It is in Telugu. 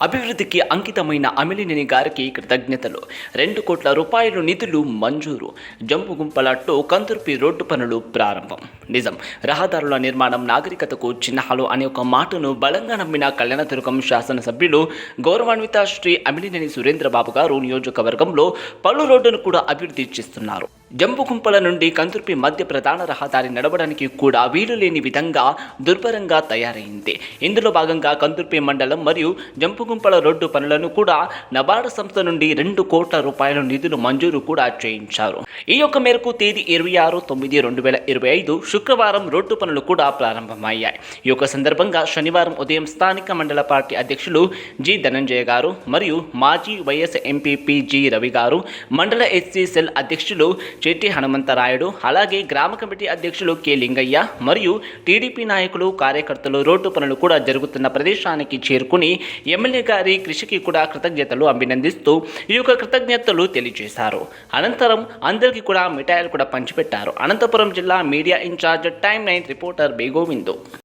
అభివృద్ధికి అంకితమైన అమిలినేని గారికి కృతజ్ఞతలు. రెండు కోట్ల రూపాయలు నిధులు మంజూరు. జంపు గుంపల కంతుర్పి రోడ్డు పనులు ప్రారంభం. నిజం. రహదారుల నిర్మాణం నాగరికతకు చిహ్నాలు అనే ఒక మాటను బలంగా నమ్మిన కళ్యాణదుర్గం శాసనసభ్యులు గౌరవాన్విత శ్రీ అమిలినేని సురేంద్రబాబు గారు నియోజకవర్గంలో పలు రోడ్డును కూడా అభివృద్ధి చేస్తున్నారు. జంబుగుంపల నుండి కంతుర్పి మధ్య ప్రధాన రహదారి నడవడానికి కూడా వీలు లేని విధంగా దుర్భరంగా తయారైంది. ఇందులో భాగంగా కంతుర్పి మండలం మరియు జంపుగుంపల రోడ్డు పనులను కూడా నబార్డు సంస్థ నుండి రెండు కోట్ల రూపాయల నిధులు మంజూరు కూడా చేయించారు. ఈ యొక్క మేరకు తేదీ ఇరవై ఆరు తొమ్మిది రెండు వేల ఇరవై ఐదు శుక్రవారం రోడ్డు పనులు కూడా ప్రారంభమయ్యాయి. ఈ యొక్క సందర్భంగా శనివారం ఉదయం స్థానిక మండల పార్టీ అధ్యక్షులు జి ధనంజయ గారు మరియు మాజీ వైఎస్ ఎంపీపీ జి రవి గారు మండల ఎస్సీ సెల్ అధ్యక్షులు చెట్టి హనుమంతరాయుడు అలాగే గ్రామ కమిటీ అధ్యక్షులు కె లింగయ్య మరియు టీడీపీ నాయకులు కార్యకర్తలు రోడ్డు పనులు కూడా జరుగుతున్న ప్రదేశానికి చేరుకుని ఎమ్మెల్యే గారి కృషికి కూడా కృతజ్ఞతలు అభినందిస్తూ ఈ యొక్క కృతజ్ఞతలు తెలియజేశారు. అనంతరం అందరికీ కూడా మిఠాయిలు కూడా పంచిపెట్టారు. అనంతపురం జిల్లా media incharge charge time nine reporter ಬೇಗೋವಿಂದು